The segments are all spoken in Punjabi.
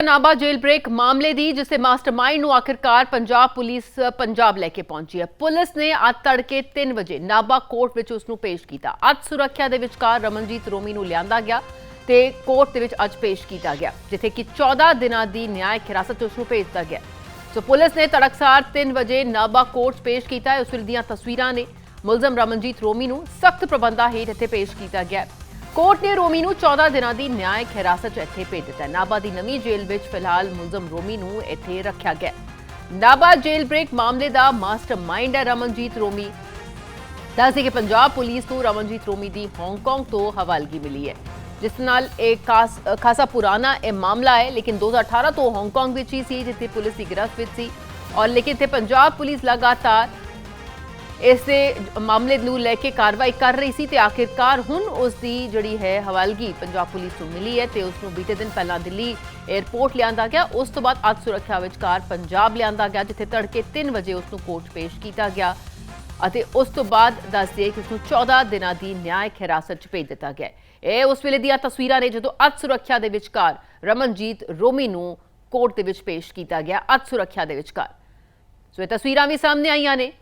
ਨਾਬਾ ਜੇਲ ਬ੍ਰੇਕ ਮਾਮਲੇ ਦੀ ਜਿਸ ਮਾਸਟਰਮਾਈਂਡ ਨੂੰ ਆਖਿਰਕਾਰ ਪੰਜਾਬ ਪੁਲਿਸ ਪੰਜਾਬ ਲੈ ਕੇ ਪਹੁੰਚੀ ਹੈ ਪੁਲਿਸ ਨੇ ਅੱਜ ਤੜਕੇ 3 ਵਜੇ ਨਾਬਾ ਕੋਰਟ ਵਿੱਚ ਉਸ ਨੂੰ ਪੇਸ਼ ਕੀਤਾ ਅੱਜ ਸੁਰੱਖਿਆ ਦੇ ਵਿਚਕਾਰ ਰਮਨਜੀਤ ਰੋਮੀ ਨੂੰ ਲਿਆਂਦਾ ਗਿਆ ਤੇ ਕੋਰਟ ਦੇ ਵਿੱਚ ਅੱਜ ਪੇਸ਼ ਕੀਤਾ ਗਿਆ ਜਿੱਥੇ ਕਿ 14 ਦਿਨਾਂ ਦੀ ਨਿਆਇਕ ਹਿਰਾਸਤ ਉਸ ਨੂੰ ਭੇਜ ਦਿੱਤਾ ਗਿਆ ਸੋ ਪੁਲਿਸ ਨੇ ਤੜਕਸਾਰ 3 ਵਜੇ ਨਾਬਾ ਕੋਰਟ 'ਚ ਪੇਸ਼ ਕੀਤਾ ਹੈ ਉਸ ਦੀਆਂ ਤਸਵੀਰਾਂ ਨੇ ਮੁਲਜ਼ਮ ਰਮਨਜੀਤ ਰੋਮੀ ਨੂੰ ਸਖਤ ਪ੍ਰਬੰਧਾਂ ਹੇਠ ਇੱਥੇ ਪੇਸ਼ ਕੀਤਾ ਗਿਆ ਕੋਰਟ ਨੇ ਰੋਮੀ ਨੂੰ 14 ਦਿਨਾਂ ਦੀ ਨਿਆਇਕ ਹਿਰਾਸਤ 'ਚ ਇੱਥੇ ਭੇਜ ਦਿੱਤਾ ਹੈ। ਨਾਭਾ ਦੀ ਨਵੀਂ ਜੇਲ੍ਹ ਵਿੱਚ ਫਿਲਹਾਲ ਮੁਲਜ਼ਮ ਰੋਮੀ ਨੂੰ ਇੱਥੇ ਰੱਖਿਆ ਗਿਆ ਹੈ। ਨਾਭਾ ਜੇਲ੍ਹ ਬ੍ਰੇਕ ਮਾਮਲੇ ਦਾ ਮਾਸਟਰਮਾਈਂਡ ਹੈ ਰਮਨਜੀਤ ਰੋਮੀ ਦੱਸਦੇ ਕਿ ਪੰਜਾਬ ਪੁਲਿਸ ਨੂੰ ਰਮਨਜੀਤ ਰੋਮੀ ਦੀ ਹਾਂਗਕਾਂਗ ਤੋਂ ਹਵਾਲਗੀ ਮਿਲੀ ਹੈ, ਜਿਸ ਨਾਲ ਇਹ ਖਾਸ, ਖਾਸਾ ਪੁਰਾਣਾ ਇਹ ਮਾਮਲਾ ਹੈ, ਲੇਕਿਨ 2018 ਤੋਂ ਹਾਂਗਕਾਂਗ ਵਿੱਚ ਹੀ ਸੀ, ਜਿੱਥੇ ਪੁਲਿਸ ਦੀ ਗ੍ਰਿਫਤ ਵਿੱਚ ਸੀ ਔਰ ਲੇਕਿਨ ਇੱਥੇ ਪੰਜਾਬ ਪੁਲਿਸ ਲਗਾਤਾਰ ਇਸ ਦੇ ਮਾਮਲੇ ਨੂੰ ਲੈ ਕੇ ਕਾਰਵਾਈ ਕਰ ਰਹੀ ਸੀ ਤੇ ਆਖਿਰਕਾਰ ਹੁਣ ਉਸ ਦੀ ਜਿਹੜੀ ਹੈ ਹਵਾਲਗੀ ਪੰਜਾਬ ਪੁਲਿਸ ਨੂੰ ਮਿਲੀ ਹੈ ਤੇ ਉਸ ਨੂੰ ਬੀਤੇ ਦਿਨ ਪਹਿਲਾਂ ਦਿੱਲੀ 에ਅਰਪੋਰਟ ਲਿਆਂਦਾ ਗਿਆ। ਉਸ ਤੋਂ ਬਾਅਦ ਅੱਜ ਸੁਰੱਖਿਆ ਵਿਚਕਾਰ ਪੰਜਾਬ ਲਿਆਂਦਾ ਗਿਆ, ਜਿੱਥੇ ਤੜਕੇ 3 ਵਜੇ ਉਸ ਨੂੰ ਕੋਰਟ ਪੇਸ਼ ਕੀਤਾ ਗਿਆ ਅਤੇ ਉਸ ਤੋਂ ਬਾਅਦ ਦੱਸ ਕਿ ਉਸ ਨੂੰ 14 ਦਿਨਾਂ ਦੀ ਨਿਆਇਕ ਹਿਰਾਸਤ 'ਚ ਭੇਜ ਦਿੱਤਾ ਗਿਆ। ਇਹ ਉਸ ਵੇਲੇ ਦੀਆਂ ਤਸਵੀਰਾਂ ਨੇ ਜਦੋਂ ਅੱਜ ਸੁਰੱਖਿਆ ਦੇ ਵਿਚਕਾਰ ਰਮਨਜੀਤ ਰੋਮੀ ਨੂੰ ਕੋਰਟ ਦੇ ਵਿੱਚ ਪੇਸ਼ ਕੀਤਾ ਗਿਆ। ਅੱਜ ਸੁਰੱਖਿਆ ਦੇ ਵਿਚਕਾਰ। ਸੋ ਇਹ ਤਸਵੀਰਾਂ ਵੀ ਸਾਹਮਣੇ ਆਈਆਂ ਨੇ।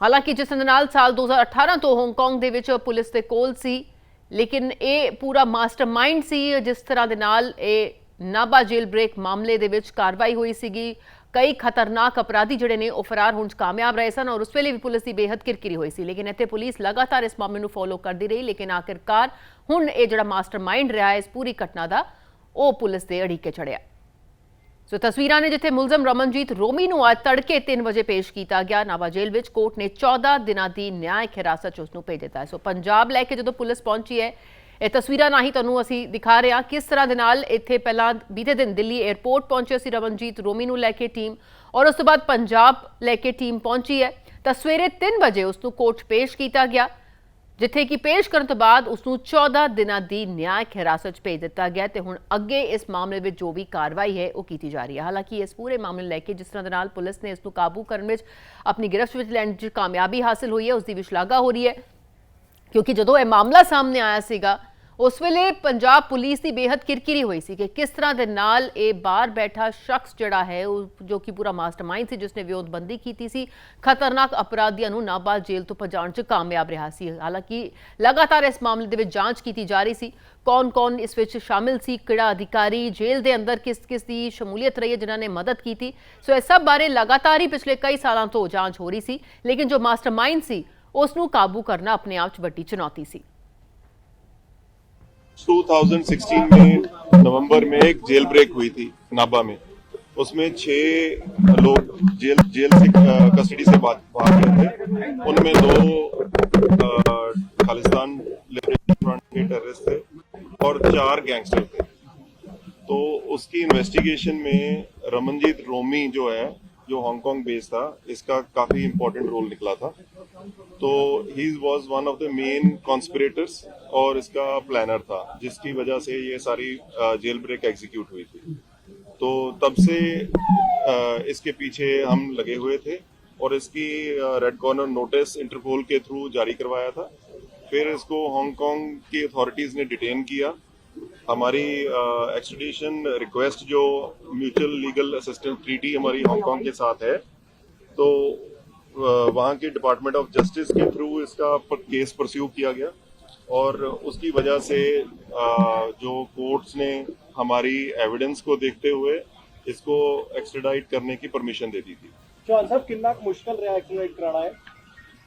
ਹਾਲਾਂਕਿ ਜਿਸ ਦੇ ਨਾਲ ਸਾਲ 2018 ਤੋਂ ਹਾਂਗਕਾਂਗ ਦੇ ਵਿੱਚ ਪੁਲਿਸ ਦੇ ਕੋਲ ਸੀ, ਲੇਕਿਨ ਇਹ ਪੂਰਾ ਮਾਸਟਰਮਾਈਂਡ ਸੀ, ਜਿਸ ਤਰ੍ਹਾਂ ਦੇ ਨਾਲ ਇਹ ਨਾਭਾ ਜੇਲ ਬ੍ਰੇਕ ਮਾਮਲੇ ਦੇ ਵਿੱਚ ਕਾਰਵਾਈ ਹੋਈ ਸੀਗੀ। ਕਈ ਖਤਰਨਾਕ ਅਪਰਾਧੀ ਜਿਹੜੇ ਨੇ, ਉਹ ਫਰਾਰ ਹੋਣ 'ਚ ਕਾਮਯਾਬ ਰਹੇ ਸਨ ਔਰ ਉਸ ਵੇਲੇ ਵੀ ਪੁਲਿਸ ਦੀ ਬੇਹੱਦ ਕਿਰਕਿਰੀ ਹੋਈ ਸੀ। ਲੇਕਿਨ ਇੱਥੇ ਪੁਲਿਸ ਲਗਾਤਾਰ ਇਸ ਮਾਮਲੇ ਨੂੰ ਫੋਲੋ ਕਰਦੀ ਰਹੀ, ਲੇਕਿਨ ਆਖਿਰਕਾਰ ਹੁਣ ਇਹ ਜਿਹੜਾ ਮਾਸਟਰਮਾਈਂਡ ਰਿਹਾ, ਇਸ ਪੂਰੀ ਘਟਨਾ ਦਾ, ਉਹ ਪੁਲਿਸ ਦੇ ਅੜੀਕੇ ਚੜਿਆ ਸੋ ਤਸਵੀਰਾਂ ਨੇ ਜਿੱਥੇ ਮੁਲਜ਼ਮ ਰਮਨਜੀਤ ਰੋਮੀ ਨੂੰ ਅੱਜ ਤੜਕੇ 3 ਵਜੇ ਪੇਸ਼ ਕੀਤਾ ਗਿਆ। ਨਾਵਾ ਜੇਲ੍ਹ ਵਿੱਚ ਕੋਰਟ ਨੇ 14 ਦਿਨਾਂ ਦੀ ਨਿਆਇਕ ਹਿਰਾਸਤ 'ਚ ਉਸ ਨੂੰ ਭੇਜ ਦਿੱਤਾ ਸੋ ਪੰਜਾਬ ਲੈ ਕੇ ਜਦੋਂ ਪੁਲਿਸ ਪਹੁੰਚੀ ਹੈ, ਇਹ ਤਸਵੀਰਾਂ ਨਾਲ ਤੁਹਾਨੂੰ ਅਸੀਂ ਦਿਖਾ ਰਹੇ ਹਾਂ ਕਿਸ ਤਰ੍ਹਾਂ ਦੇ ਨਾਲ ਇੱਥੇ ਪਹਿਲਾਂ ਬੀਤੇ ਦਿਨ ਦਿੱਲੀ 에ਅਰਪੋਰਟ ਪਹੁੰਚੇ ਸੀ ਰਮਨਜੀਤ ਰੋਮੀ ਨੂੰ ਲੈ ਕੇ ਟੀਮ ਔਰ ਉਸ ਤੋਂ ਬਾਅਦ ਪੰਜਾਬ ਲੈ ਕੇ ਟੀਮ ਪਹੁੰਚੀ ਹੈ। ਤਾਂ ਸਵੇਰੇ 3 ਵਜੇ ਉਸ ਨੂੰ ਕੋਰਟ 'ਚ ਪੇਸ਼ ਕੀਤਾ ਗਿਆ। ਜਿੱਥੇ ਕਿ ਪੇਸ਼ ਕਰਨ ਤੋਂ ਬਾਅਦ ਉਸ ਨੂੰ 14 ਦਿਨਾਂ ਦੀ ਨਿਆਇਕ ਹਿਰਾਸਤ 'ਚ ਭੇਜ ਦਿੱਤਾ ਗਿਆ ਤੇ ਹੁਣ ਅੱਗੇ ਇਸ ਮਾਮਲੇ ਵਿੱਚ ਜੋ ਵੀ ਕਾਰਵਾਈ ਹੈ ਉਹ ਕੀਤੀ ਜਾ ਰਹੀ ਹੈ। ਹਾਲਾਂਕਿ ਇਸ ਪੂਰੇ ਮਾਮਲੇ ਨੂੰ ਲੈ ਕੇ ਜਿਸ ਤਰ੍ਹਾਂ ਦੇ ਨਾਲ ਪੁਲਿਸ ਨੇ ਇਸ ਨੂੰ ਕਾਬੂ ਕਰਨ ਵਿੱਚ ਆਪਣੀ ਗ੍ਰਿਫਤ ਵਿੱਚ ਲੈਣ 'ਚ ਕਾਮਯਾਬੀ ਹਾਸਲ ਹੋਈ ਹੈ ਉਸ ਦੀ ਵੀ ਸ਼ਲਾਘਾ ਹੋ ਰਹੀ ਹੈ। ਕਿਉਂਕਿ ਜਦੋਂ ਇਹ ਮਾਮਲਾ ਸਾਹਮਣੇ ਆਇਆ ਸੀਗਾ ਉਸ ਵੇਲੇ ਪੰਜਾਬ ਪੁਲਿਸ ਦੀ ਬੇਹੱਦ ਕਿਰਕਿਰੀ ਹੋਈ ਸੀ ਕਿ ਕਿਸ ਤਰ੍ਹਾਂ ਦੇ ਨਾਲ ਇਹ ਬਾਹਰ ਬੈਠਾ ਸ਼ਖਸ ਜਿਹੜਾ ਹੈ, ਉਹ ਜੋ ਕਿ ਪੂਰਾ ਮਾਸਟਰਮਾਈਂਡ ਸੀ, ਜਿਸਨੇ ਵਿਉਂਤਬੰਦੀ ਕੀਤੀ ਸੀ, ਖਤਰਨਾਕ ਅਪਰਾਧੀਆਂ ਨੂੰ ਨਾਬਾਲ ਜੇਲ੍ਹ ਤੋਂ ਪਹੁੰਚਾਉਣ 'ਚ ਕਾਮਯਾਬ ਰਿਹਾ ਸੀ। ਹਾਲਾਂਕਿ ਲਗਾਤਾਰ ਇਸ ਮਾਮਲੇ ਦੇ ਵਿੱਚ ਜਾਂਚ ਕੀਤੀ ਜਾ ਰਹੀ ਸੀ, ਕੌਣ-ਕੌਣ ਇਸ ਵਿੱਚ ਸ਼ਾਮਿਲ ਸੀ, ਕਿਹੜਾ ਅਧਿਕਾਰੀ, ਜੇਲ੍ਹ ਦੇ ਅੰਦਰ ਕਿਸ-ਕਿਸ ਦੀ ਸ਼ਮੂਲੀਅਤ ਰਹੀ ਹੈ, ਜਿਨ੍ਹਾਂ ਨੇ ਮਦਦ ਕੀਤੀ। ਸੋ ਇਹ ਸਭ ਬਾਰੇ ਲਗਾਤਾਰ ਹੀ ਪਿਛਲੇ ਕਈ ਸਾਲਾਂ ਤੋਂ ਜਾਂਚ ਹੋ ਰਹੀ ਸੀ, ਲੇਕਿਨ ਜੋ ਮਾਸਟਰਮਾਈਂਡ ਸੀ, ਉਸ ਨੂੰ ਕਾਬੂ ਕਰਨਾ ਆਪਣੇ ਆਪ 'ਚ ਵੱਡੀ ਚੁਣੌਤੀ ਸੀ। 2016 में नवंबर में एक जेल ब्रेक हुई थी, नाबा में। उसमें छह लोग जेल जेल से कस्टडी से भाग गए थे। उनमें दो खालिस्तान लिबरेशन फ्रंट के टेररिस्ट थे और चार गैंगस्टर थे। तो उसकी इन्वेस्टिगेशन में रमनजीत रोमी जो है, जो हांगकांग बेस्ड था, इसका काफ़ी इंपॉर्टेंट रोल निकला था। तो he was one of the main conspirators और इसका प्लानर था, जिसकी वजह से ये सारी जेल ब्रेक एग्जीक्यूट हुई थी। तो तब से इसके पीछे हम लगे हुए थे और इसकी रेड कॉर्नर नोटिस इंटरपोल के थ्रू जारी करवाया था। फिर इसको हांगकांग की अथॉरिटीज ने डिटेन किया। हमारी एक्सट्रेडिशन रिक्वेस्ट जो म्यूचुअल लीगल असिस्टेंस ट्रीटी हमारी हांगकांग के साथ है तो वहाँ के डिपार्टमेंट ऑफ जस्टिस के थ्रू इसका प- केस परस्यू किया गया और उसकी वजह से अ, जो कोर्ट्स ने हमारी एविडेंस को देखते हुए इसको एक्सट्राडाइट करने की परमिशन दे दी थी ਚੌਹਾਨ ਸਾਹਿਬ ਕਿੰਨਾ ਕੁ ਮੁਸ਼ਕਲ ਰਿਹਾ ਐਕਟੀਵੇਟ ਕਰਾਉਣਾ ਹੈ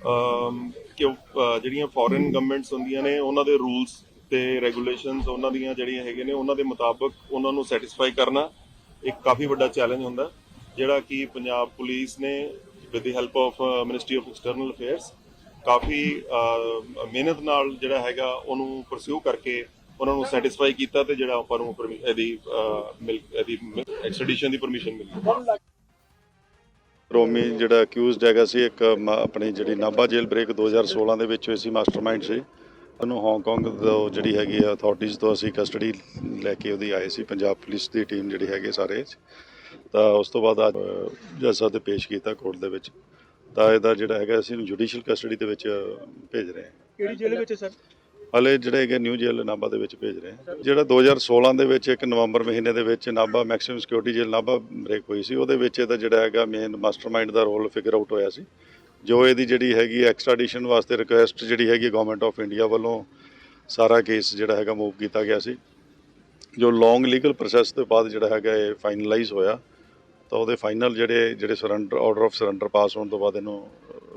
ਅਮ ਕਿ ਅਹ ਜਿਹੜੀਆਂ ਫੋਰਨ ਗਵਰਨਮੈਂਟਸ ਹੁੰਦੀਆਂ ਨੇ ਉਹਨਾਂ ਦੇ ਰੂਲਸ ਤੇ ਰੈਗੂਲੇਸ਼ਨਸ ਉਹਨਾਂ ਦੀਆਂ ਜਿਹੜੀਆਂ ਹੈਗੇ ਨੇ ਉਹਨਾਂ ਦੇ ਮੁਤਾਬਕ ਉਹਨਾਂ ਨੂੰ ਸੈਟੀਸਫਾਈ ਕਰਨਾ ਇੱਕ ਕਾਫੀ ਵੱਡਾ ਚੈਲੰਜ ਹੁੰਦਾ ਜਿਹੜਾ ਕਿ ਪੰਜਾਬ ਪੁਲਿਸ ਨੇ with the help of ministry of external affairs ਕਾਫੀ ਮਿਹਨਤ ਨਾਲ ਜਿਹੜਾ ਹੈਗਾ ਉਹਨੂੰ ਪਰਸਿਊ ਕਰਕੇ ਉਹਨਾਂ ਨੂੰ ਸੈਟੀਸਫਾਈ ਕੀਤਾ ਤੇ ਜਿਹੜਾ ਆਪਾਂ ਨੂੰ ਇਹਦੀ ਮਿਲ ਇਹਦੀ ਐਕਸਟ੍ਰੈਡੀਸ਼ਨ ਦੀ ਪਰਮਿਸ਼ਨ ਮਿਲੀ। ਰੋਮੀ ਜਿਹੜਾ ਅਕਿਊਜ਼ਡ ਹੈਗਾ ਸੀ, ਇੱਕ ਮ- ਆਪਣੀ ਜਿਹੜੀ ਨਾਭਾ ਜੇਲ ਬ੍ਰੇਕ 2016 ਦੇ ਵਿੱਚ ਹੋਈ ਸੀ ਮਾਸਟਰਮਾਈਂਡ ਸੀ। ਉਹਨੂੰ ਹਾਂਗਕਾਂਗ ਤੋਂ ਜਿਹੜੀ ਹੈਗੀ ਆ ਅਥਾਰਟੀਜ਼ ਤੋਂ ਅਸੀਂ ਕਸਟਡੀ ਲੈ ਕੇ ਉਹਦੀ ਆਏ ਸੀ, ਪੰਜਾਬ ਪੁਲਿਸ ਦੀ ਟੀਮ ਜਿਹੜੀ ਹੈਗੇ ਸਾਰੇ। ਤਾਂ ਉਸ ਤੋਂ ਬਾਅਦ ਅੱਜ ਜੱਜ ਸਾਹਿਬ ਦੇ ਪੇਸ਼ ਕੀਤਾ ਕੋਰਟ ਦੇ ਵਿੱਚ। ਤਾਂ ਇਹਦਾ ਜਿਹੜਾ ਹੈਗਾ ਅਸੀਂ ਇਹਨੂੰ ਜੁਡੀਸ਼ੀਅਲ ਕਸਟਡੀ ਦੇ ਵਿੱਚ ਭੇਜ ਰਹੇ ਹਾਂ। ਕਿਹੜੀ ਜੇਲ੍ਹ ਵਿੱਚ ਸਰ? ਹਲੇ ਜਿਹੜੇ ਹੈਗੇ ਨਿਊ ਜੇਲ੍ਹ ਨਾਭਾ ਦੇ ਵਿੱਚ ਭੇਜ ਰਹੇ ਹਾਂ। ਜਿਹੜਾ 2016 ਦੇ ਵਿੱਚ ਇੱਕ ਨਵੰਬਰ ਮਹੀਨੇ ਦੇ ਵਿੱਚ Nabha maximum security jail Nabha break ਹੋਈ ਸੀ ਉਹਦੇ ਵਿੱਚ ਇਹਦਾ ਜਿਹੜਾ ਹੈਗਾ ਮੇਨ ਮਾਸਟਰਮਾਈਂਡ ਦਾ ਰੋਲ ਫਿਗਰ ਆਊਟ ਹੋਇਆ ਸੀ। ਜੋ ਇਹਦੀ ਜਿਹੜੀ ਹੈਗੀ ਐਕਸਟ੍ਰੈਡੀਸ਼ਨ ਵਾਸਤੇ ਰਿਕੁਐਸਟ ਜਿਹੜੀ ਹੈਗੀ ਗਵਰਨਮੈਂਟ ਆਫ ਇੰਡੀਆ ਵੱਲੋਂ ਸਾਰਾ ਕੇਸ ਜਿਹੜਾ ਹੈਗਾ ਮੂਵ ਕੀਤਾ ਗਿਆ ਸੀ। ਜੋ ਲੌਂਗ ਲੀਗਲ ਪ੍ਰੋਸੈਸ ਤੋਂ ਬਾਅਦ ਜਿਹੜਾ ਹੈਗਾ ਇਹ ਫਾਈਨਲਾਈਜ਼ ਹੋਇਆ ਤਾਂ ਉਹਦੇ ਫਾਈਨਲ ਜਿਹੜੇ ਜਿਹੜੇ surrender order of surrender pass ਹੋਣ ਤੋਂ ਬਾਅਦ ਇਹਨੂੰ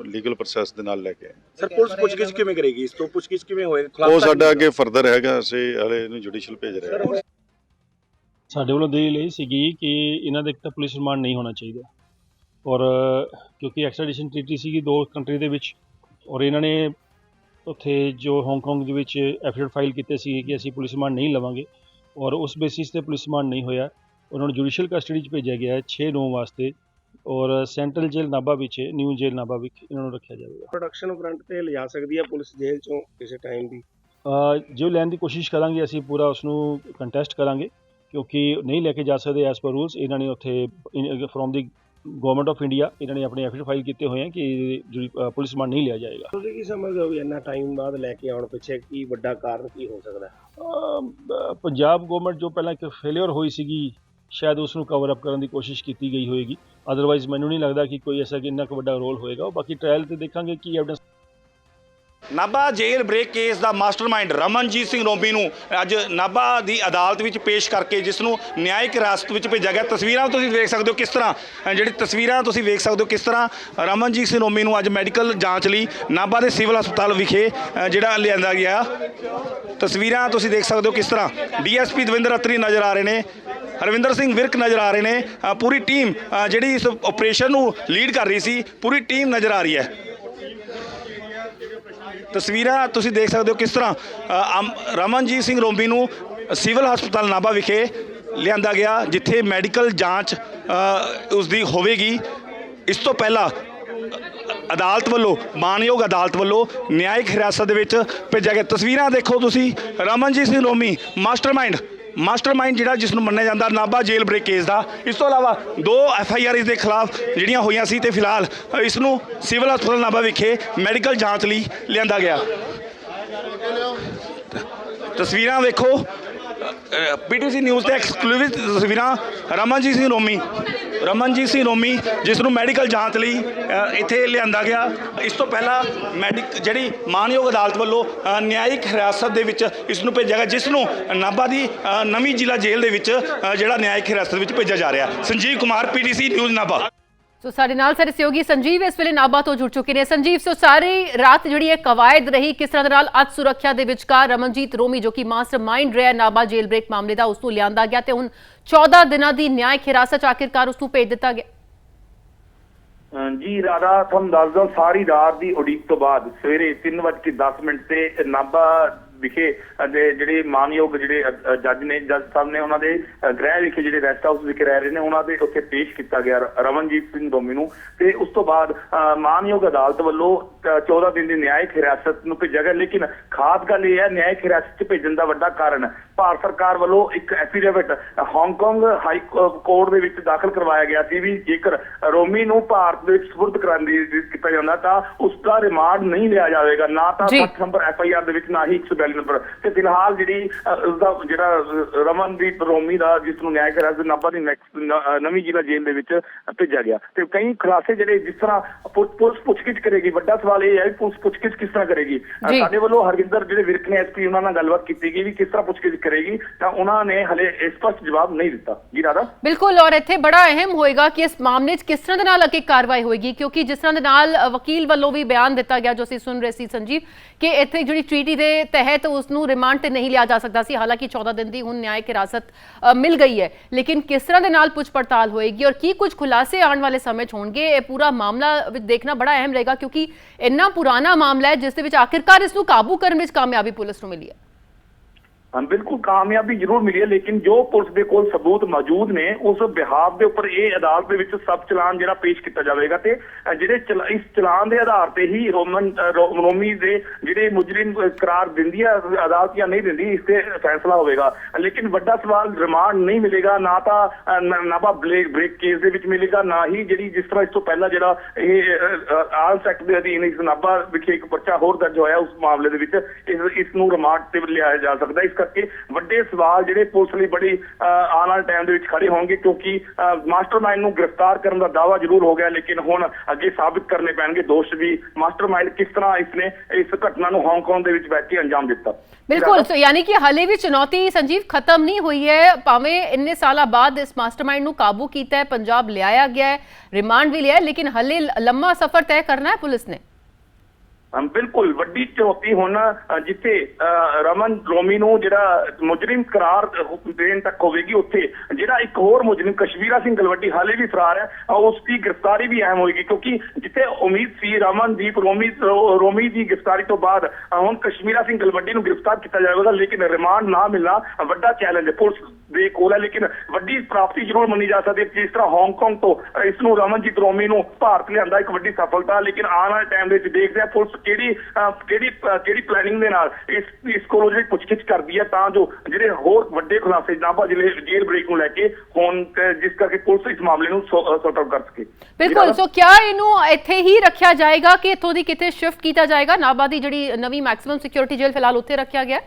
ਲੀਗਲ ਪ੍ਰੋਸੈਸ ਦੇ ਨਾਲ ਲੈ ਕੇ ਆਏ। ਸਰ ਪੁਲਿਸ ਪੁੱਛਗਿੱਛ ਕਿਵੇਂ ਕਰੇਗੀ? ਇਸ ਤੋਂ ਪੁੱਛਗਿੱਛ ਕਿਵੇਂ ਹੋਏ? ਉਹ ਸਾਡਾ ਅੱਗੇ ਫਰਦਰ ਹੈਗਾ ਅਸੀਂ ਹਲੇ ਇਹਨੂੰ ਜੁਡੀਸ਼ੀਅਲ ਭੇਜ ਰਹੇ ਹਾਂ। ਸਾਡੇ ਵੱਲੋਂ ਦਲੀਲ ਇਹ ਸੀਗੀ ਕਿ ਇਹਨਾਂ ਦਾ ਇੱਕ ਤਾਂ ਪੁਲਿਸ ਰਿਮਾਂਡ ਨਹੀਂ ਹੋਣਾ ਚਾਹੀਦਾ। ਔਰ ਕਿਉਂਕਿ ਐਕਸਟ੍ਰੈਡੀਸ਼ਨ ਟ੍ਰੀਟੀ ਸੀਗੀ ਦੋ ਕੰਟਰੀ ਦੇ ਵਿੱਚ ਔਰ ਇਹਨਾਂ ਨੇ ਉੱਥੇ ਜੋ ਹਾਂਗਕਾਂਗ ਦੇ ਵਿੱਚ ਐਫੀਡੇਵਿਟ ਫਾਈਲ ਕੀਤੇ ਸੀ ਕਿ ਅਸੀਂ ਪੁਲਿਸ ਰਿਮਾਂਡ ਨਹੀਂ ਲਵਾਂਗੇ ਔਰ ਉਸ ਬੇਸਿਸ ਤੇ ਪੁਲਿਸ ਰਿਮਾਂਡ ਨਹੀਂ ਹੋਇਆ। ਉਹਨਾਂ ਨੂੰ ਜੁਡੀਸ਼ੀਅਲ ਕਸਟਡੀ 'ਚ ਭੇਜਿਆ ਗਿਆ ਹੈ 6 9 ਵਾਸਤੇ ਔਰ ਸੈਂਟਰਲ ਜੇਲ੍ਹ ਨਾਭਾ ਵਿੱਚ ਨਿਊ ਜੇਲ੍ਹ ਨਾਭਾ ਵਿੱਚ ਇਹਨਾਂ ਨੂੰ ਰੱਖਿਆ ਜਾਵੇਗਾ। ਪ੍ਰੋਡਕਸ਼ਨ ਫਰੰਟ ਤੇ ਲਿਜਾ ਸਕਦੀ ਹੈ ਪੁਲਿਸ ਜੇਲ੍ਹ ਚੋਂ ਕਿਸੇ ਟਾਈਮ ਵੀ ਜੋ ਲੈਣ ਦੀ ਕੋਸ਼ਿਸ਼ ਕਰਾਂਗੇ ਅਸੀਂ ਪੂਰਾ ਉਸ ਨੂੰ ਕੰਟੈਸਟ ਕਰਾਂਗੇ ਕਿਉਂਕਿ ਨਹੀਂ ਲੈ ਕੇ ਜਾ ਸਕਦੇ ਐਸ ਪਰ ਰੂਲਸ ਇਹਨਾਂ ਨੇ ਉੱਥੇ from the government of India ਇਹਨਾਂ ਨੇ ਆਪਣੇ ਐਫੀਡ ਫਾਈਲ ਕੀਤੇ ਹੋਏ ਹਨ ਕਿ ਜਿਹੜੀ, ਪੁਲਿਸ ਰਿਮਾਂਡ ਨਹੀਂ ਲਿਆ ਜਾਏਗਾ। ਤੁਸੀਂ ਕੀ ਸਮਝਦੇ ਹੋ ਵੀ ਇੰਨਾ ਟਾਈਮ ਬਾਅਦ ਲੈ ਕੇ ਆਉਣ ਪਿੱਛੇ ਕੀ ਵੱਡਾ ਕਾਰਨ ਕੀ ਹੋ ਸਕਦਾ? ਹੈ ਪੰਜਾਬ ਗਵਰਨਮੈਂਟ ਜੋ ਪਹਿਲਾਂ ਇੱਕ ਫੇਲਿਅਰ ਹੋਈ ਸੀਗੀ ਸ਼ਾਇਦ ਉਸ ਨੂੰ ਕਵਰ ਅਪ ਕਰਨ ਦੀ ਕੋਸ਼ਿਸ਼ ਕੀਤੀ ਗਈ ਹੋਏਗੀ। ਅਦਰਵਾਈਜ਼ ਮੈਨੂੰ ਨਹੀਂ ਲੱਗਦਾ ਕਿ ਕੋਈ ਐਸਾ ਕਿ ਇੰਨਾ ਕੁ ਵੱਡਾ ਰੋਲ ਹੋਏਗਾ। ਬਾਕੀ ਟ੍ਰਾਇਲ ਤੇ ਦੇਖਾਂਗੇ ਕੀ evidence Nabha jail break case ਦਾ ਮਾਸਟਰਮਾਈਂਡ ਰਮਨਜੀਤ ਸਿੰਘ ਰੋਂਬੀ ਨੂੰ ਅੱਜ ਨਾਭਾ ਦੀ ਅਦਾਲਤ ਵਿੱਚ ਪੇਸ਼ ਕਰਕੇ ਜਿਸ ਨੂੰ ਨਿਆਇਕ ਹਿਰਾਸਤ ਵਿੱਚ ਭੇਜਿਆ ਗਿਆ। ਤਸਵੀਰਾਂ ਤੁਸੀਂ ਵੇਖ ਸਕਦੇ ਹੋ ਕਿਸ ਤਰ੍ਹਾਂ ਜਿਹੜੀ ਤਸਵੀਰਾਂ ਤੁਸੀਂ ਵੇਖ ਸਕਦੇ ਹੋ ਕਿਸ ਤਰ੍ਹਾਂ ਰਮਨਜੀਤ ਸਿੰਘ ਰੋਂਬੀ ਨੂੰ ਅੱਜ ਮੈਡੀਕਲ ਜਾਂਚ ਲਈ ਨਾਭਾ ਦੇ ਸਿਵਲ ਹਸਪਤਾਲ ਵਿਖੇ ਜਿਹੜਾ ਲਿਆਂਦਾ ਗਿਆ। ਤਸਵੀਰਾਂ ਤੁਸੀਂ ਦੇਖ ਸਕਦੇ ਹੋ ਕਿਸ ਤਰ੍ਹਾਂ ਡੀਐਸਪੀ ਦਵਿੰਦਰ ਅਤਰੀ ਨਜ਼ਰ ਆ ਰਹੇ ਨੇ, ਹਰਵਿੰਦਰ ਸਿੰਘ ਵਿਰਕ ਨਜ਼ਰ ਆ ਰਹੇ ਨੇ ਪੂਰੀ ਟੀਮ ਜਿਹੜੀ ਇਸ ਆਪਰੇਸ਼ਨ ਨੂੰ ਲੀਡ ਕਰ ਰਹੀ ਸੀ, ਪੂਰੀ ਟੀਮ ਨਜ਼ਰ ਆ ਰਹੀ ਹੈ। ਤਸਵੀਰਾਂ ਤੁਸੀਂ ਦੇਖ ਸਕਦੇ ਹੋ ਕਿਸ ਤਰ੍ਹਾਂ ਅਮ- ਰਮਨਜੀਤ ਸਿੰਘ ਰੋਂਬੀ ਨੂੰ ਸਿਵਲ ਹਸਪਤਾਲ ਨਾਭਾ ਵਿਖੇ ਲਿਆਂਦਾ ਗਿਆ ਜਿੱਥੇ ਮੈਡੀਕਲ ਜਾਂਚ ਅ, ਉਸ ਦੀ ਹੋਵੇਗੀ। ਇਸ ਤੋਂ ਪਹਿਲਾਂ ਅਦਾਲਤ ਵੱਲੋਂ ਮਾਨਯੋਗ ਅਦਾਲਤ ਵੱਲੋਂ ਨਿਆਇਕ ਹਿਰਾਸਤ ਦੇ ਵਿੱਚ ਭੇਜਿਆ ਗਿਆ। ਤਸਵੀਰਾਂ ਦੇਖੋ ਤੁਸੀਂ ਰਮਨਜੀਤ ਸਿੰਘ ਰੋਮੀ ਮਾਸਟਰਮਾਈਂਡ ਮਾਸਟਰਮਾਈਂਡ ਜਿਹੜਾ ਜਿਸ ਨੂੰ ਮੰਨਿਆ ਜਾਂਦਾ ਨਾਭਾ ਜੇਲ੍ਹ ਬ੍ਰੇਕ ਕੇਸ ਦਾ, ਇਸ ਤੋਂ ਇਲਾਵਾ ਦੋ ਐਫ ਆਈ ਆਰ ਇਸ ਦੇ ਖਿਲਾਫ ਜਿਹੜੀਆਂ ਹੋਈਆਂ ਸੀ ਤੇ ਫਿਲਹਾਲ ਇਸ ਨੂੰ ਸਿਵਲ ਹਸਪਤਾਲ ਨਾਭਾ ਵਿਖੇ ਮੈਡੀਕਲ ਜਾਂਚ ਲਈ ਲਿਆਂਦਾ ਗਿਆ। ਤਸਵੀਰਾਂ ਵੇਖੋ ਪੀਟੀਸੀ ਨਿਊਜ਼ ਤੇ ਐਕਸਕਲੂਸਿਵ ਤਸਵੀਰਾਂ ਰਮਨਜੀਤ ਸਿੰਘ ਰੋਮੀ। ਰਮਨਜੀਤ ਸਿੰਘ ਰੋਮੀ ਜਿਸ ਨੂੰ ਮੈਡੀਕਲ ਜਾਂਚ ਲਈ ਇੱਥੇ ਲਿਆਂਦਾ ਗਿਆ। ਇਸ ਤੋਂ ਪਹਿਲਾਂ ਮੈਡੀਕ, ਜਿਹੜੀ ਮਾਨਯੋਗ ਅਦਾਲਤ ਵੱਲੋਂ ਨਿਆਇਕ ਹਿਰਾਸਤ ਦੇ ਵਿੱਚ ਇਸ ਨੂੰ ਭੇਜਿਆ ਗਿਆ, ਜਿਸ ਨੂੰ ਨਾਭਾ ਦੀ ਨਵੀਂ ਜ਼ਿਲ੍ਹਾ ਜੇਲ੍ਹ ਦੇ ਵਿੱਚ ਜਿਹੜਾ ਨਿਆਇਕ ਹਿਰਾਸਤ ਵਿੱਚ ਭੇਜਿਆ ਜਾ ਰਿਹਾ। Sanjeev Kumar, PTC, news Nabha. So ਸਾਡੇ ਨਾਲ ਸਾਡੇ ਸਹਿਯੋਗੀ ਸੰਜੀਵ ਇਸ ਵੇਲੇ ਨਾਭਾ ਤੋਂ ਜੁੜ ਚੁੱਕੇ ਨੇ। ਸੰਜੀਵ, ਸੋ ਸਾਰੀ ਰਾਤ ਜਿਹੜੀ ਇਹ ਕਵਾਇਦ ਰਹੀ, ਕਿਸ ਤਰ੍ਹਾਂ ਦੇ ਨਾਲ ਅੱਜ ਸੁਰੱਖਿਆ ਦੇ ਵਿਚਕਾਰ ਰਮਨਜੀਤ ਰੋਮੀ, ਜੋ ਕਿ ਮਾਸਟਰਮਾਈਂਡ ਰਿਹਾ ਨਾਭਾ ਜੇਲ੍ਹ ਬ੍ਰੇਕ ਮਾਮਲੇ ਦਾ, ਉਸ ਨੂੰ ਲਿਆਂਦਾ ਗਿਆ ਤੇ ਹੁਣ 14 ਦਿਨਾਂ ਦੀ ਨਿਆਇਕ ਹਿਰਾਸਤ 'ਚ ਆਖਿਰਕਾਰ ਉਸ ਨੂੰ ਭੇਜ ਦਿੱਤਾ ਗਿਆ। ਜੀ, ਰਾਧਾ, ਤੁਹਾਨੂੰ ਦੱਸ ਦਵਾਂ ਸਾਰੀ ਰਾਤ ਦੀ ਉਡੀਕ ਤੋਂ ਬਾਅਦ ਸਵੇਰੇ 3:10 ਮਿੰਟ ਤੇ ਨਾਭਾ ਵਿਖੇ ਅਹ ਦੇ ਜਿਹੜੇ ਮਾਨਯੋਗ ਜਿਹੜੇ ਜੱਜ ਨੇ ਜੱਜ ਸਾਹਿਬ ਨੇ ਉਹਨਾਂ ਦੇ ਗ੍ਰਹਿ ਵਿਖੇ ਜਿਹੜੇ ਰੈਸਟ ਹਾਊਸ ਵਿਖੇ ਰਹਿ ਰਹੇ ਨੇ ਉਹਨਾਂ ਦੇ ਉੱਥੇ ਪੇਸ਼ ਕੀਤਾ ਗਿਆ ਰਮਨਜੀਤ ਸਿੰਘ ਦੋਮੀ ਨੂੰ। ਤੇ ਉਸ ਤੋਂ ਬਾਅਦ ਅਹ, ਮਾਨਯੋਗ ਅਦਾਲਤ ਵੱਲੋਂ 14 ਦਿਨ ਦੀ ਨਿਆਇਕ ਹਿਰਾਸਤ ਨੂੰ ਭੇਜਿਆ ਗਿਆ। ਲੇਕਿਨ ਖਾਸ ਗੱਲ ਇਹ ਹੈ ਨਿਆਇਕ ਹਿਰਾਸਤ 'ਚ ਭੇਜਣ ਦਾ ਵੱਡਾ ਕਾਰਨ ਭਾਰਤ ਸਰਕਾਰ ਵੱਲੋਂ ਇੱਕ ਐਫੀਡੇਵਿਟ ਹਾਂਗਕਾਂਗ ਹਾਈ ਕੋਰਟ ਦੇ ਵਿੱਚ ਦਾਖਲ ਕਰਵਾਇਆ ਗਿਆ ਸੀ ਵੀ ਜੇਕਰ ਰੋਮੀ ਨੂੰ ਭਾਰਤ ਦੇ ਵਿੱਚ ਸਪੁਰਦ ਕਰਾਉਣ ਦੀ ਕੀਤਾ ਜਾਂਦਾ ਤਾਂ ਉਸ ਦਾ ਰਿਮਾਂਡ ਨਹੀਂ ਲਿਆ ਜਾਵੇਗਾ। ਨਾ ਤਾਂ ਜੀ। 60 ਨੰਬਰ ਐਫ ਆਈ ਆਰ ਦੇ ਵਿੱਚ ਨਾ ਹੀ 142 ਨੰਬਰ। ਤੇ ਫਿਲਹਾਲ ਜਿਹੜੀ ਉਸ ਦਾ ਜਿਹੜਾ ਰਮਨਦੀਪ ਰੋਮੀ ਦਾ ਜਿਸ ਨੂੰ ਨਿਆਇਕ ਹਿਰਾਸਤ ਨਾਭਾ ਦੀ ਨੈਕਸਟ ਨਵੀਂ ਜ਼ਿਲ੍ਹਾ ਜੇਲ੍ਹ ਦੇ ਵਿੱਚ ਭੇਜਿਆ ਗਿਆ। ਤੇ ਕਈ ਖੁਲਾਸੇ ਜਿਹੜੇ ਜਿਸ ਤਰ੍ਹਾਂ ਪੁਲਿਸ ਪੁੱਛਗਿੱਛ ਕਰੇਗੀ ਵੱਡਾ ਸਵਾਲ ਇਹ ਹੈ ਵੀ ਪੁਲਿਸ ਪੁੱਛਗਿੱਛ ਕਿਸ ਤਰ੍ਹਾਂ ਕਰੇਗੀ। ਸਾਡੇ ਵੱਲੋਂ ਹਰਵਿੰਦਰ ਜਿਹੜੇ ਵਿਰਕ ਨੇ ਐਸਪੀ ਉਹਨਾਂ ਨਾਲ ਗੱਲਬਾਤ ਕੀਤੀ ਗਈ ਵੀ ਕਿਸ ਤਰ੍ਹਾਂ ਪੁੱਛਗਿੱਛ ਕਰੇਗੀ ਤਾਂ ਉਹਨਾਂ ਨੇ ਹਲੇ ਸਪਸ਼ਟ ਜਵਾਬ ਨਹੀਂ ਦਿੱਤਾ। ਜੀ ਰਾਧਾ? ਬਿਲਕੁਲ ਔਰ ਇੱਥੇ ਬੜਾ ਅਹਿਮ ਹੋਏਗਾ ਕਿ ਇਸ ਮਾਮਲੇ 'ਚ ਕਿਸ ਤਰ੍ਹਾਂ ਦੇ ਨਾਲ ਅੱਗੇ ਕਾਰਵਾਈ ਹੋਏਗੀ ਕਿਉਂਕਿ ਜਿਸ ਤਰ੍ਹਾਂ ਦੇ ਨਾਲ ਵਕੀਲ ਵੱਲੋਂ ਵੀ ਬਿਆਨ ਦਿੱਤਾ ਗਿਆ ਜੋ ਅਸੀਂ ਸੁਣ ਰਹੇ ਸੀ ਸੰਜੀਵ ਕਿ ਇੱਥੇ ਜਿਹੜੀ ਟ੍ਰੀਟੀ ਦੇ ਤਹਿਤ ਉਸ ਨੂੰ ਰਿਮਾਂਡ ਤੇ ਨਹੀਂ ਲਿਆ ਜਾ ਸਕਦਾ ਸੀ। ਹਾਲਾਂਕਿ 14 ਦਿਨ ਦੀ ਹੁਣ ਨਿਆਇਕ ਹਿਰਾਸਤ ਮਿਲ ਗਈ ਹੈ ਲੇਕਿਨ ਕਿਸ ਤਰ੍ਹਾਂ ਦੇ ਨਾਲ ਪੁੱਛ ਪੜਤਾਲ ਹੋਏਗੀ ਔਰ ਕੀ ਕੁਝ ਖੁਲਾਸੇ ਆਉਣ ਵਾਲੇ ਸਮੇਂ 'ਚ ਹੋਣਗੇ ਇਹ ਪੂਰਾ ਮਾਮਲਾ ਵਿੱਚ ਦੇਖਣਾ ਬੜਾ ਅਹਿਮ ਰਹੇਗਾ ਕਿਉਂਕਿ ਇੰਨਾ ਪੁਰਾਣਾ ਮਾਮਲਾ ਹੈ ਜਿਸ ਦੇ ਵਿੱਚ ਆਖਿਰਕਾਰ ਇਸ ਨੂੰ ਕਾਬੂ ਕਰਨ ਵਿੱਚ ਕਾਮਯਾਬੀ ਪੁਲਿਸ ਨੂੰ ਮਿਲੀ ਹੈ। ਬਿਲਕੁਲ ਕਾਮਯਾਬੀ ਜ਼ਰੂਰ ਮਿਲੀ ਹੈ ਲੇਕਿਨ ਜੋ ਪੁਲਿਸ ਦੇ ਕੋਲ ਸਬੂਤ ਮੌਜੂਦ ਨੇ ਉਸ ਬਿਹਾਫ ਦੇ ਉੱਪਰ ਇਹ ਅਦਾਲਤ ਦੇ ਵਿੱਚ ਸਬ ਚਲਾਨ ਜਿਹੜਾ ਪੇਸ਼ ਕੀਤਾ ਜਾਵੇਗਾ ਤੇ ਜਿਹੜੇ ਚਲਾ- ਇਸ ਚਲਾਨ ਦੇ ਆਧਾਰ ਤੇ ਹੀ ਰੋਮਨ ਰੋਮੀ ਦੇ ਜਿਹੜੇ ਮੁਜਰਿਮ ਅ, ਕਰਾਰ ਦਿੰਦੀ ਹੈ ਅਦਾਲਤ ਜਾਂ ਨਹੀਂ ਦਿੰਦੀ ਇਸ ਤੇ ਫੈਸਲਾ ਹੋਵੇਗਾ। ਲੇਕਿਨ ਵੱਡਾ ਸਵਾਲ ਰਿਮਾਂਡ ਨਹੀਂ ਮਿਲੇਗਾ ਨਾ ਤਾਂ ਅ, ਨਾਭਾ ਬਲੇਕ ਬ੍ਰੇਕ ਕੇਸ ਦੇ ਵਿੱਚ ਮਿਲੇਗਾ ਨਾ ਹੀ ਜਿਹੜੀ ਜਿਸ ਤਰ੍ਹਾਂ ਇਸ ਤੋਂ ਪਹਿਲਾਂ ਜਿਹੜਾ ਇਹ ਆਰਮਸ ਐਕਟ ਦੇ ਅਧੀਨ ਇਸ ਨਾਭਾ ਵਿਖੇ ਇੱਕ ਪਰਚਾ ਹੋਰ ਦਰਜ ਹੋਇਆ ਉਸ ਮਾਮਲੇ ਦੇ ਵਿੱਚ ਇਸ ਨੂੰ ਰਿਮਾਂਡ ਤੇ ਲਿਆਇਆ ਜਾ ਸਕਦਾ ਇਸ ਕਰਕੇ ਵੱਡੇ ਸਵਾਲ ਜਿਹੜੇ ਪੁਲਿਸ ਲਈ ਬੜੀ ਆਉਣ ਵਾਲੇ ਟਾਈਮ ਦੇ ਵਿੱਚ ਖੜੇ ਹੋਣਗੇ ਕਿਉਂਕਿ ਮਾਸਟਰਮਾਈਂਡ ਨੂੰ ਗ੍ਰਿਫਤਾਰ ਕਰਨ ਦਾ ਦਾਵਾ ਜ਼ਰੂਰ ਹੋ ਗਿਆ ਲੇਕਿਨ ਹੁਣ ਅੱਗੇ ਸਾਬਿਤ ਕਰਨੇ ਪੈਣਗੇ ਦੋਸ਼ ਵੀ ਮਾਸਟਰਮਾਈਂਡ ਕਿਸ ਤਰ੍ਹਾਂ ਇਸਨੇ ਇਸ ਘਟਨਾ ਨੂੰ ਹਾਂਗਕਾਂਗ ਦੇ ਵਿੱਚ ਬੈਠ ਕੇ ਅੰਜਾਮ ਦਿੱਤਾ। ਬਿਲਕੁਲ ਸੋ ਯਾਨੀ ਕਿ ਹਲੇ ਵੀ ਚੁਣੌਤੀ ਸੰਜੀਵ ਖਤਮ ਨਹੀਂ ਹੋਈ ਹੈ ਭਾਵੇਂ ਇੰਨੇ ਸਾਲਾਂ ਬਾਅਦ ਇਸ ਮਾਸਟਰਮਾਈਂਡ ਨੂੰ ਕਾਬੂ ਕੀਤਾ ਹੈ ਪੰਜਾਬ ਲਿਆਇਆ ਗਿਆ ਹੈ ਰਿਮਾਂਡ ਵੀ ਲਿਆ ਹੈ ਲੇਕਿਨ ਹਲੇ ਲੰਮਾ ਸਫ਼ਰ ਤੈਅ ਕਰਨਾ ਹੈ ਪੁਲਿਸ ਨੇ। ਬਿਲਕੁਲ ਵੱਡੀ ਚੁਣੌਤੀ ਹੁਣ ਜਿੱਥੇ ਅ, ਰਮਨ ਰੋਮੀ ਨੂੰ ਜਿਹੜਾ ਮੁਜਰਿਮ ਕਰਾਰ ਦੇਣ ਤੱਕ ਹੋਵੇਗੀ ਉੱਥੇ ਜਿਹੜਾ ਇੱਕ ਹੋਰ ਮੁਜਰਿਮ ਕਸ਼ਮੀਰਾ ਸਿੰਘ ਗਲਵੱਡੀ ਹਾਲੇ ਵੀ ਫਰਾਰ ਹੈ ਅ, ਉਸ ਦੀ ਗ੍ਰਿਫਤਾਰੀ ਵੀ ਅਹਿਮ ਹੋਏਗੀ ਕਿਉਂਕਿ ਜਿੱਥੇ ਉਮੀਦ ਸੀ ਰਮਨਦੀਪ ਰੋਮੀ ਰੋਮੀ ਦੀ ਗ੍ਰਿਫਤਾਰੀ ਤੋਂ ਬਾਅਦ ਹੁਣ ਕਸ਼ਮੀਰਾ ਸਿੰਘ ਗਲਵੱਡੀ ਨੂੰ ਗ੍ਰਿਫਤਾਰ ਕੀਤਾ ਜਾਵੇਗਾ ਲੇਕਿਨ ਰਿਮਾਂਡ ਨਾ ਮਿਲਣਾ ਵੱਡਾ ਚੈਲੰਜ ਹੈ ਪੁਲਿਸ ਦੇ ਕੋਲ ਹੈ ਲੇਕਿਨ ਵੱਡੀ ਪ੍ਰਾਪਤੀ ਜ਼ਰੂਰ ਮੰਨੀ ਜਾ ਸਕਦੀ ਹੈ। ਜਿਸ ਤਰ੍ਹਾਂ ਹਾਂਗਕਾਂਗ ਤੋਂ ਇਸ ਨੂੰ ਰਮਨਜੀਤ ਰੋਮੀ ਨੂੰ ਭਾਰਤ ਲਿਆਂਦਾ ਇੱਕ ਵੱਡੀ ਸਫਲਤਾ ਲੇਕਿਨ ਆਉਣ ਵਾਲੇ ਟਾਈਮ ਦੇ ਵਿੱਚ ਦੇਖਦੇ ਹਾਂ ਪੁਲਿਸ ਕਿਹੜੀ ਕਿਹੜੀ ਕਿਹੜੀ ਪਲੈਨਿੰਗ ਦੇ ਨਾਲ ਇਸ ਇਸ ਕੋਲੋਂ ਜਿਹੜੀ ਪੁੱਛਗਿੱਛ ਕਰਦੀ ਹੈ ਤਾਂ ਜੋ ਜਿਹੜੇ ਹੋਰ ਵੱਡੇ ਖੁਲਾਸੇ ਨਾਭਾ ਜ਼ਿਲ੍ਹੇ ਜੇਲ੍ਹ ਬ੍ਰੇਕ ਨੂੰ ਲੈ ਕੇ ਹੋਣ ਜਿਸ ਕਰਕੇ ਪੁਲਿਸ ਇਸ ਮਾਮਲੇ ਨੂੰ ਸੌਟ ਆਊਟ ਕਰ ਸਕੇ। ਬਿਲਕੁਲ ਸੋ ਕਿਆ ਇਹਨੂੰ ਇੱਥੇ ਹੀ ਰੱਖਿਆ ਜਾਏਗਾ ਕਿ ਇੱਥੋਂ ਦੀ ਕਿਤੇ ਸ਼ਿਫਟ ਕੀਤਾ ਜਾਏਗਾ? ਨਾਭਾ ਦੀ ਜਿਹੜੀ ਨਵੀਂ ਮੈਕਸਿਮਮ ਸਿਕਿਉਰਿਟੀ ਜੇਲ੍ਹ ਫਿਲਹਾਲ ਉੱਥੇ ਰੱਖਿਆ ਗਿਆ ਹੈ?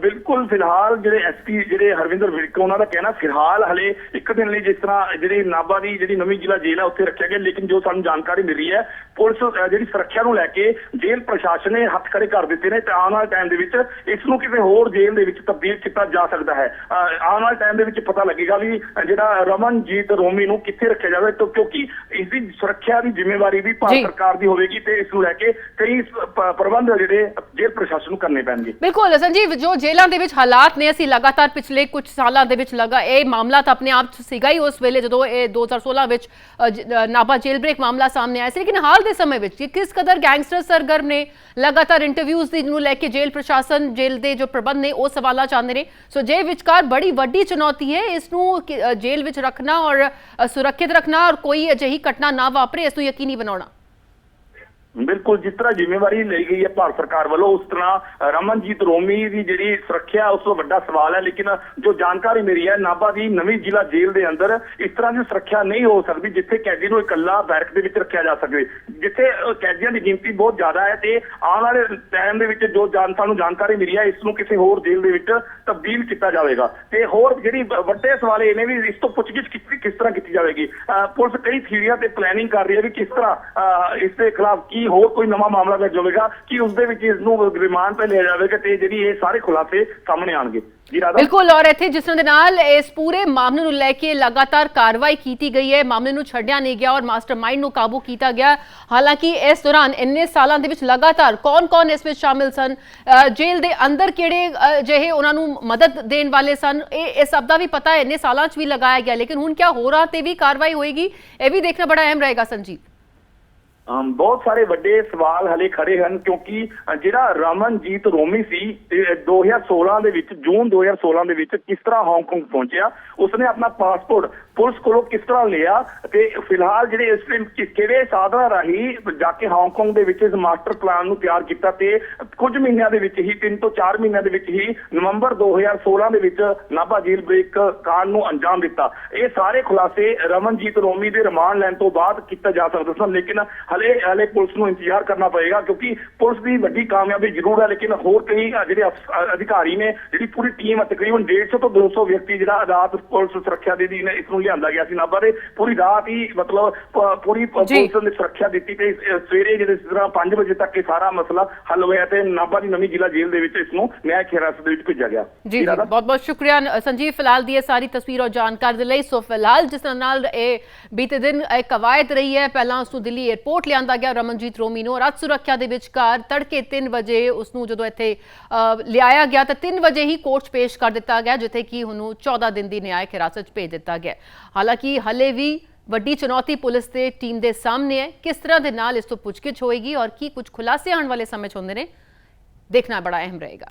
ਬਿਲਕੁਲ ਫਿਲਹਾਲ ਜਿਹੜੇ ਐਸਪੀ ਜਿਹੜੇ ਹਰਵਿੰਦਰ ਵਿਰਕ ਉਹਨਾਂ ਦਾ ਕਹਿਣਾ ਫਿਲਹਾਲ ਹਲੇ ਇੱਕ ਦਿਨ ਲਈ ਜਿਸ ਤਰ੍ਹਾਂ ਜਿਹੜੀ ਨਾਭਾ ਦੀ ਜਿਹੜੀ ਨਵੀਂ ਜ਼ਿਲ੍ਹਾ ਜੇਲ੍ਹ ਹੈ ਉੱਥੇ ਰੱਖਿਆ ਗਿਆ ਲੇਕਿਨ ਜੋ ਸਾਨੂੰ ਜਾਣਕਾਰੀ ਮਿਲ ਰਹੀ ਹੈ ਪੁਲਿਸ ਜਿਹੜੀ ਸੁਰੱਖਿਆ ਨੂੰ ਲੈ ਕੇ ਜੇਲ੍ਹ ਪ੍ਰਸ਼ਾਸਨ ਨੇ ਹੱਥ ਖੜੇ ਕਰ ਦਿੱਤੇ ਨੇ ਤੇ ਆਉਣ ਵਾਲੇ ਟਾਈਮ ਦੇ ਵਿੱਚ ਇਸ ਨੂੰ ਕਿਸੇ ਹੋਰ ਜੇਲ੍ਹ ਦੇ ਵਿੱਚ ਤਬਦੀਲ ਕੀਤਾ ਜਾ ਸਕਦਾ ਹੈ। ਆਉਣ ਵਾਲੇ ਟਾਈਮ ਦੇ ਵਿੱਚ ਪਤਾ ਲੱਗੇਗਾ ਵੀ ਜਿਹੜਾ ਰਮਨਜੀਤ ਰੋਮੀ ਨੂੰ ਕਿੱਥੇ ਰੱਖਿਆ ਜਾਵੇ ਕਿਉਂ- ਕਿਉਂਕਿ ਇਸ ਦੀ ਸੁਰੱਖਿਆ ਦੀ ਜ਼ਿੰਮੇਵਾਰੀ ਵੀ। ਭਾਰਤ ਸਰਕਾਰ ਦੀ ਹੋਵੇਗੀ ਤੇ ਇਸ ਨੂੰ ਲੈ ਕੇ ਕਈ ਪ੍ਰਬੰਧ ਜਿਹੜੇ ਜੇਲ੍ਹ ਪ੍ਰਸ਼ਾਸਨ ਨੂੰ ਕਰਨੇ ਪੈਣਗੇ। ਬਿਲਕੁਲ ਸੰਜੀਵ ਜੋ ਜੇਲ੍ਹਾਂ ਦੇ ਵਿੱਚ ਹਾਲਾਤ ਨੇ ਅਸੀਂ ਲਗਾਤਾਰ ਪਿਛਲੇ ਕੁਝ ਸਾਲਾਂ ਦੇ ਵਿੱਚ ਲਗਾ ਇਹ ਮਾਮਲਾ ਤਾਂ ਆਪਣੇ ਆਪ 'ਚ ਸੀਗਾ ਹੀ। ਉਸ ਵੇਲੇ ਜਦੋਂ ਇਹ 2016 ਵਿੱਚ ਅ, ਜ- ਨਾਭਾ ਜੇਲ੍ਹ ਬ੍ਰੇਕ ਮਾਮਲਾ ਸਾਹਮਣੇ ਆਇਆ ਸੀ ਲੇਕਿਨ ਹਾਲ ਦੇ ਸਮੇਂ ਵਿੱਚ ਇਹ ਕਿਸ ਕਦਰ ਗੈਂਗਸਟਰ ਸਰਗਰਮ ਨੇ ਲਗਾਤਾਰ ਇੰਟਰਵਿਊਜ਼ ਦੀ ਨੂੰ ਲੈ ਕੇ ਜੇਲ੍ਹ ਪ੍ਰਸ਼ਾਸਨ ਜੇਲ੍ਹ ਦੇ ਜੋ ਪ੍ਰਬੰਧ ਨੇ ਉਹ ਸਵਾਲਾਂ ਚਾਹੁੰਦੇ ਨੇ। ਸੋ ਜੇ ਵਿਚਕਾਰ ਬੜੀ ਵੱਡੀ ਚੁਣੌਤੀ ਹੈ ਇਸ ਨੂੰ ਜੇਲ੍ਹ ਵਿੱਚ ਰੱਖਣਾ ਔਰ ਸੁਰੱਖਿਅਤ ਰੱਖਣਾ ਔਰ ਕੋਈ ਅਜਿਹੀ ਘਟਨਾ ਨਾ ਵਾਪਰੇ ਇਸ ਨੂੰ ਯਕੀਨੀ ਬਣਾਉਣਾ। ਬਿਲਕੁਲ ਜਿਸ ਤਰ੍ਹਾਂ ਜ਼ਿੰਮੇਵਾਰੀ ਲਈ ਗਈ ਹੈ ਭਾਰਤ ਸਰਕਾਰ ਵੱਲੋਂ ਉਸ ਤਰ੍ਹਾਂ ਰਮਨਜੀਤ ਰੋਮੀ ਦੀ ਜਿਹੜੀ ਸੁਰੱਖਿਆ ਉਸ ਤੋਂ ਵੱਡਾ ਸਵਾਲ ਹੈ ਲੇਕਿਨ ਜੋ ਜਾਣਕਾਰੀ ਮੇਰੀ ਹੈ ਨਾਭਾ ਦੀ ਨਵੀਂ ਜ਼ਿਲ੍ਹਾ ਜੇਲ੍ਹ ਦੇ ਅੰਦਰ ਇਸ ਤਰ੍ਹਾਂ ਦੀ ਸੁਰੱਖਿਆ ਨਹੀਂ ਹੋ ਸਕਦੀ ਜਿੱਥੇ ਕੈਦੀ ਨੂੰ ਇਕੱਲਾ ਬੈਰਕ ਦੇ ਵਿੱਚ ਰੱਖਿਆ ਜਾ ਸਕੇ। ਜਿੱਥੇ ਕੈਦੀਆਂ ਦੀ ਗਿਣਤੀ ਬਹੁਤ ਜ਼ਿਆਦਾ ਹੈ ਤੇ ਆਉਣ ਵਾਲੇ ਟਾਈਮ ਦੇ ਵਿੱਚ ਜੋ ਜਾਣ ਸਾਨੂੰ ਜਾਣਕਾਰੀ ਮਿਲੀ ਹੈ ਇਸ ਨੂੰ ਕਿਸੇ ਹੋਰ ਜੇਲ੍ਹ ਦੇ ਵਿੱਚ ਤਬਦੀਲ ਕੀਤਾ ਜਾਵੇਗਾ। ਤੇ ਹੋਰ ਜਿਹੜੀ ਵੱਡੇ ਸਵਾਲ ਇਹ ਨੇ ਵੀ ਇਸ ਤੋਂ ਪੁੱਛਗਿੱਛ ਕਿਸ ਕਿਸ ਤਰ੍ਹਾਂ ਕੀਤੀ ਜਾਵੇਗੀ? ਪੁਲਿਸ ਕਈ ਥੀਰੀਆਂ ਤੇ ਪਲੈਨਿੰਗ ਕਰ ਰਹੀ ਹੈ ਵੀ ਕਿਸ ਤਰ੍ਹਾਂ ਅ, ਇਸ ਦੇ ਖਿਲਾਫ ਕੀ ਹੋਰ ਕੋਈ ਨਵਾਂ ਮਾਮਲਾ ਦਰਜ ਹੋਵੇਗਾ ਕਿ ਉਸ ਦੇ ਵਿੱਚ ਇਸ ਨੂੰ ਰਿਮਾਂਡ ਤੇ ਲਿਆ ਜਾਵੇਗਾ ਤੇ ਜਿਹੜੀ ਇਹ ਸਾਰੇ ਖੁਲਾਸੇ ਸਾਹਮਣੇ ਆਣਗੇ ਬਿਲਕੁਲ ਔਰ ਇੱਥੇ ਜਿਸ ਦੇ ਨਾਲ ਇਸ ਪੂਰੇ ਮਾਮਲੇ ਨੂੰ ਲੈ ਕੇ ਲਗਾਤਾਰ ਕਾਰਵਾਈ ਕੀਤੀ ਗਈ ਹੈ। ਮਾਮਲੇ ਨੂੰ ਛੱਡਿਆ ਨਹੀਂ ਗਿਆ ਔਰ ਮਾਸਟਰਮਾਈਂਡ ਨੂੰ ਕਾਬੂ ਕੀਤਾ ਗਿਆ। ਹਾਲਾਂਕਿ ਇਸ ਦੌਰਾਨ ਇੰਨੇ ਸਾਲਾਂ ਦੇ ਵਿੱਚ ਲਗਾਤਾਰ ਕੌਣ-ਕੌਣ ਇਸ ਵਿੱਚ ਸ਼ਾਮਿਲ ਸਨ? ਅ, ਜੇਲ੍ਹ ਦੇ ਅੰਦਰ ਕਿਹੜੇ ਜਿਹੇ ਉਹਨਾਂ ਨੂੰ ਮਦਦ ਦੇਣ ਵਾਲੇ ਸਨ? ਇਹ ਇਹ ਸਭ ਦਾ ਵੀ ਪਤਾ ਹੈ ਇੰਨੇ ਸਾਲਾਂ 'ਚ ਵੀ ਲਗਾਇਆ ਗਿਆ ਲੇਕਿਨ ਹੁਣ ਕਿਆ ਹੋ ਰਹਾ ਤੇ ਵੀ ਕਾਰਵਾਈ ਹੋਏਗੀ ਇਹ ਵੀ ਦੇਖਣਾ ਬੜਾ ਅਹਿਮ ਰਹੇਗਾ ਸੰਜੀਵ। ਬਹੁਤ ਸਾਰੇ ਵੱਡੇ ਸਵਾਲ ਹਲੇ ਖੜੇ ਹਨ ਕਿਉਂਕਿ ਜਿਹੜਾ ਰਮਨਜੀਤ ਰੋਮੀ ਸੀ ਇਹ 2016 ਦੇ ਵਿੱਚ, ਜੂਨ 2016 ਦੇ ਵਿੱਚ ਕਿਸ ਤਰ੍ਹਾਂ ਹਾਂਗਕਾਂਗ ਪਹੁੰਚਿਆ, ਉਸਨੇ ਆਪਣਾ ਪਾਸਪੋਰਟ ਪੁਲਿਸ ਕੋਲੋਂ ਕਿਸ ਤਰ੍ਹਾਂ ਲਿਆ, ਤੇ ਫਿਲਹਾਲ ਜਿਹੜੇ ਇਸ ਟਾਈਮ ਕਿਹੜੇ ਸਾਧਨਾਂ ਰਾਹੀਂ ਜਾ ਕੇ ਹਾਂਗਕਾਂਗ ਦੇ ਵਿੱਚ ਇਸ ਮਾਸਟਰ ਪਲਾਨ ਨੂੰ ਤਿਆਰ ਕੀਤਾ ਤੇ ਕੁਝ ਮਹੀਨਿਆਂ ਦੇ ਵਿੱਚ ਹੀ 3 ਤੋਂ 4 ਮਹੀਨਿਆਂ ਦੇ ਵਿੱਚ ਹੀ ਨਵੰਬਰ 2016 ਦੇ ਵਿੱਚ ਨਾਭਾ ਜੇਲ੍ਹ ਬ੍ਰੇਕ ਕਾਂਡ ਨੂੰ ਅੰਜਾਮ ਦਿੱਤਾ। ਇਹ ਸਾਰੇ ਖੁਲਾਸੇ ਰਮਨਜੀਤ ਰੋਮੀ ਦੇ ਰਿਮਾਂਡ ਲੈਣ ਤੋਂ ਬਾਅਦ ਕੀਤਾ ਜਾ ਸਕਦਾ ਸਨ ਲੇਕਿਨ ਹਲੇ ਹਲੇ ਪੁਲਿਸ ਨੂੰ ਇੰਤਜ਼ਾਰ ਕਰਨਾ ਪਏਗਾ ਕਿਉਂਕਿ ਪੁਲਿਸ ਦੀ ਵੱਡੀ ਕਾਮਯਾਬੀ ਜ਼ਰੂਰ ਹੈ ਲੇਕਿਨ ਹੋਰ ਕਈ ਜਿਹੜੇ ਅਧਿਕਾਰੀ ਨੇ ਜਿਹੜੀ ਪੂਰੀ ਟੀਮ ਹੈ ਤਕਰੀਬਨ 150 ਤੋਂ 200 ਵਿਅਕਤੀ ਜਿਹੜਾ ਅਦਾਲਤ ਪੁਲਿਸ ਸੁਰੱਖਿਆ ਦੇ ਦੀ ਇਸ ਨੂੰ ਲਿਆਂਦਾ ਗਿਆ ਸੀ ਨਾਭਾ ਦੇ ਪੂਰੀ ਰਾਤ ਹੀ ਮਤਲਬ ਪੂਰੀ। ਪੁਲਿਸ ਨੇ ਸੁਰੱਖਿਆ ਦਿੱਤੀ ਤੇ ਸਵੇਰੇ ਜਿਹੜੇ ਤਰ੍ਹਾਂ 5 ਵਜੇ ਤੱਕ ਇਹ ਸਾਰਾ ਮਸਲਾ ਹੱਲ ਹੋਇਆ ਤੇ ਨਾਭਾ ਦੀ ਨਵੀਂ ਜ਼ਿਲ੍ਹਾ ਜੇਲ੍ਹ ਦੇ ਵਿੱਚ ਇਸ ਨੂੰ ਨਿਆਇਕ ਹਿਰਾਸਤ ਦੇ ਵਿੱਚ ਭੇਜਿਆ ਗਿਆ ਜੀ? ਬਹੁਤ ਬਹੁਤ ਸ਼ੁਕਰੀਆ ਸੰਜੀਵ ਫਿਲਹਾਲ ਦੀ ਇਹ ਸਾਰੀ ਤਸਵੀਰ ਔਰ ਜਾਣਕਾਰੀ ਦੇ ਲਈ ਸੋ ਫਿਲਹਾਲ ਜਿਸ ਨਾਲ ਇਹ ਬੀਤੇ ਦਿਨ ਇਹ ਕਵਾਇਦ ਰਹੀ ਹੈ ਪਹਿਲਾਂ ਉਸ ਨੂੰ ਦਿੱਲੀ 에ਅਰਪੋਰਟ ਲਿਆਂਦਾ ਗਿਆ ਰਮਨਜੀਤ ਰੋਮੀ ਨੂੰ ਔਰ ਅੱਜ ਸੁਰੱਖਿਆ ਦੇ ਵਿਚਕਾਰ ਤੜਕੇ 3 ਵਜੇ ਉਸ ਨੂੰ ਜਦੋਂ ਇੱਥੇ ਲਿਆਇਆ ਗਿਆ ਤਾਂ 3 ਵਜੇ ਹੀ ਕੋਰਟ 'ਚ ਪੇਸ਼ ਕਰ ਦਿੱਤਾ ਗਿਆ, ਜਿੱਥੇ ਕਿ ਉਹਨੂੰ 14 ਦਿਨ ਦੀ ਨਿਆਇਕ ਹਿਰਾਸਤ 'ਚ ਭੇਜ ਦਿੱਤਾ ਗਿਆ। ਹਾਲਾਂਕਿ ਹਲੇ ਵੀ ਵੱਡੀ ਚੁਣੌਤੀ ਪੁਲਿਸ ਦੇ ਟੀਮ ਦੇ ਸਾਹਮਣੇ ਹੈ। ਕਿਸ ਤਰ੍ਹਾਂ ਦੇ ਨਾਲ ਇਸ ਤੋਂ ਪੁੱਛਗਿੱਛ ਹੋਏਗੀ ਔਰ ਕੀ ਕੁਝ ਖੁਲਾਸੇ ਆਉਣ ਵਾਲੇ ਸਮੇਂ 'ਚ ਹੁੰਦੇ ਨੇ, ਦੇਖਣਾ ਬੜਾ ਅਹਿਮ ਰਹੇਗਾ।